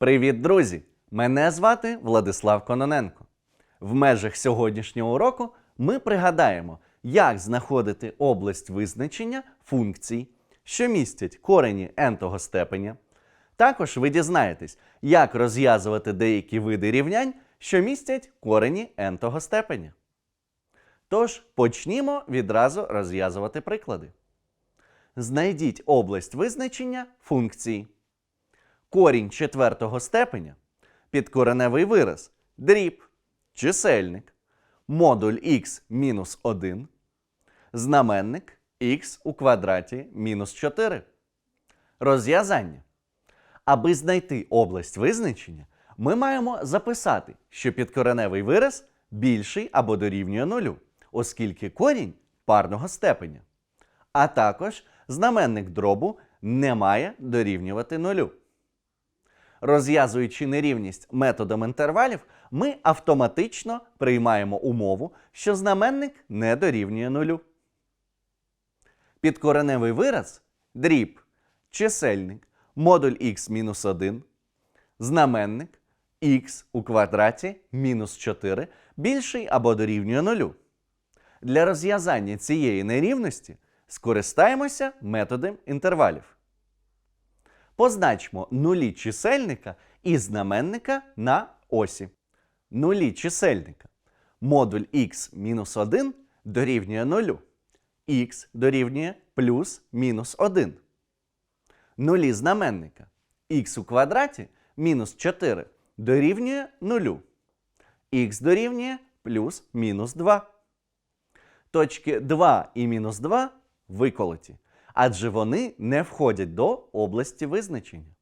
Привіт, друзі! Мене звати Владислав Кононенко. В межах сьогоднішнього уроку ми пригадаємо, як знаходити область визначення функцій, що містять корені n-того степеня. Також ви дізнаєтесь, як розв'язувати деякі види рівнянь, що містять корені n-того степеня. Тож почнімо відразу розв'язувати приклади. Знайдіть область визначення функції. Корінь четвертого степеня, підкореневий вираз, дріб, чисельник, модуль х мінус 1, знаменник х у квадраті мінус 4. Розв'язання. Аби знайти область визначення, ми маємо записати, що підкореневий вираз більший або дорівнює нулю, оскільки корінь парного степеня. А також знаменник дробу не має дорівнювати нулю. Розв'язуючи нерівність методом інтервалів, ми автоматично приймаємо умову, що знаменник не дорівнює нулю. Підкореневий вираз дріб, чисельник, модуль х-1, знаменник х у квадраті мінус 4 більший або дорівнює нулю. Для розв'язання цієї нерівності скористаємося методом інтервалів. Позначмо нулі чисельника і знаменника на осі. Нулі чисельника. Модуль х-1 дорівнює 0. х дорівнює плюс мінус 1. Нулі знаменника. х у квадраті мінус 4 дорівнює 0. х дорівнює плюс мінус 2. Точки 2 і мінус 2 виколоті, адже вони не входять до області визначення.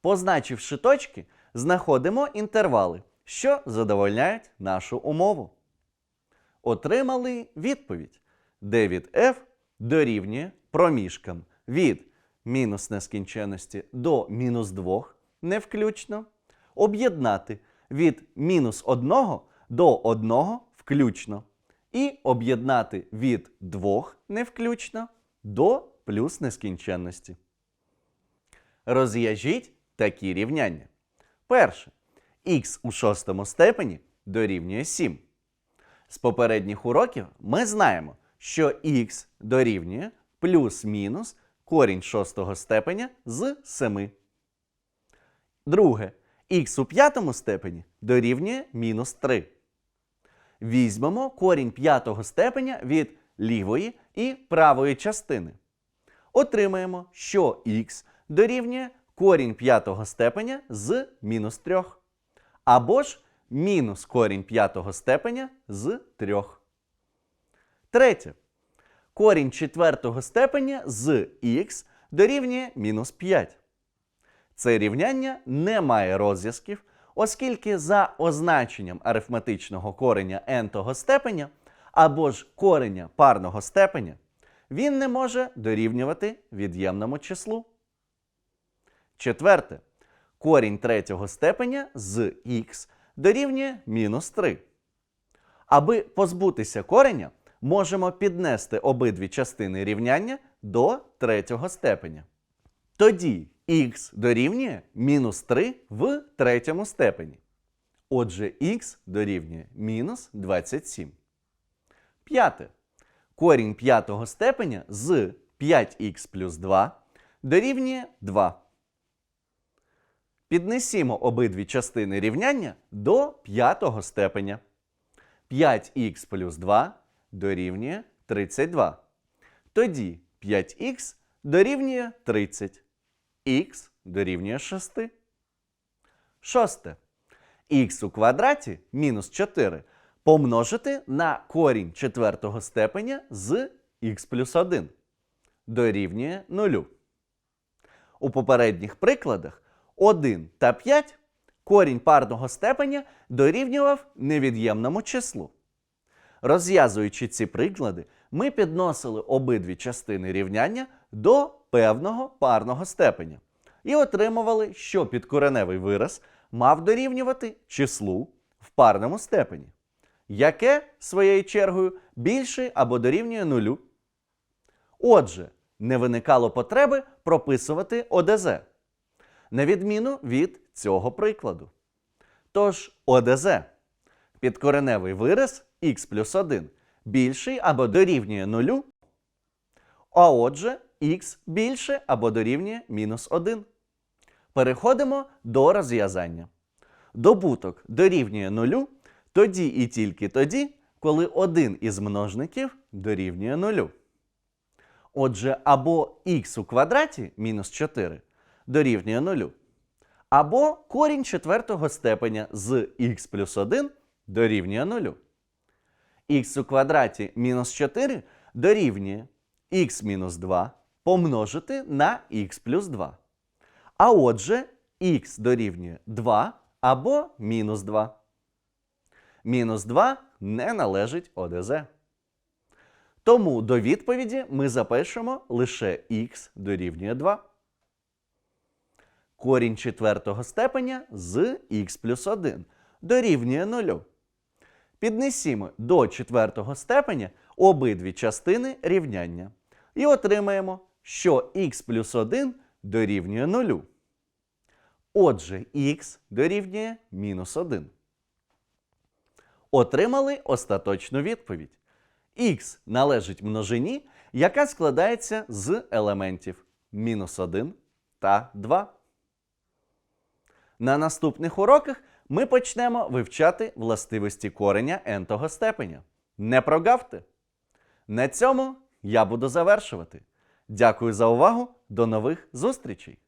Позначивши точки, знаходимо інтервали, що задовольняють нашу умову. Отримали відповідь, де від f дорівнює проміжкам від мінус нескінченності до мінус 2 не включно, об'єднати від мінус 1 до 1 включно і об'єднати від 2 не включно до плюс нескінченності. Розв'яжіть такі рівняння. Перше. х у шостому степені дорівнює 7. З попередніх уроків ми знаємо, що х дорівнює плюс-мінус корінь шостого степеня з 7. Друге. х у п'ятому степені дорівнює мінус 3. Візьмемо корінь п'ятого степеня від лівої і правої частини. Отримаємо, що х дорівнює корінь п'ятого степеня з мінус 3. Або ж мінус корінь п'ятого степеня з 3. Третє. Корінь четвертого степеня з х дорівнює мінус 5. Це рівняння не має розв'язків, оскільки за означенням арифметичного кореня n-того степеня або ж кореня парного степеня він не може дорівнювати від'ємному числу. Четверте. Корінь третього степеня з х дорівнює мінус 3. Аби позбутися кореня, можемо піднести обидві частини рівняння до третього степеня. Тоді х дорівнює мінус 3 в третьому степені. Отже, х дорівнює мінус 27. П'яте. Корінь п'ятого степеня з 5х плюс 2 дорівнює 2. Піднесімо обидві частини рівняння до п'ятого степеня. 5х плюс 2 дорівнює 32. Тоді 5х дорівнює 30. х дорівнює 6. Шосте. х у квадраті мінус 4 помножити на корінь четвертого степеня з х плюс 1 дорівнює 0. У попередніх прикладах 1 та 5 корінь парного степеня дорівнював невід'ємному числу. Розв'язуючи ці приклади, ми підносили обидві частини рівняння до певного парного степеня і отримували, що підкореневий вираз мав дорівнювати числу в парному степені, яке, своєю чергою, більше або дорівнює нулю. Отже, не виникало потреби прописувати ОДЗ. на відміну від цього прикладу. Тож ОДЗ підкореневий вираз х плюс 1 більший або дорівнює 0, а отже, х більше або дорівнює мінус 1. Переходимо до розв'язання. Добуток дорівнює 0 тоді і тільки тоді, коли один із множників дорівнює 0. Отже, або х у квадраті мінус 4 дорівнює 0, або корінь четвертого степеня з х плюс 1 дорівнює 0. х у квадраті мінус 4 дорівнює х мінус 2 помножити на х плюс 2. А отже, х дорівнює 2 або мінус 2. Мінус 2 не належить ОДЗ. Тому до відповіді ми запишемо лише х дорівнює 2. Корінь четвертого степеня з х плюс 1 дорівнює 0. Піднесімо до четвертого степеня обидві частини рівняння і отримаємо, що х плюс 1 дорівнює 0. Отже, х дорівнює мінус 1. Отримали остаточну відповідь. Х належить множині, яка складається з елементів мінус 1 та 2. На наступних уроках ми почнемо вивчати властивості кореня n-того степеня. Не прогавте! На цьому я буду завершувати. Дякую за увагу. До нових зустрічей!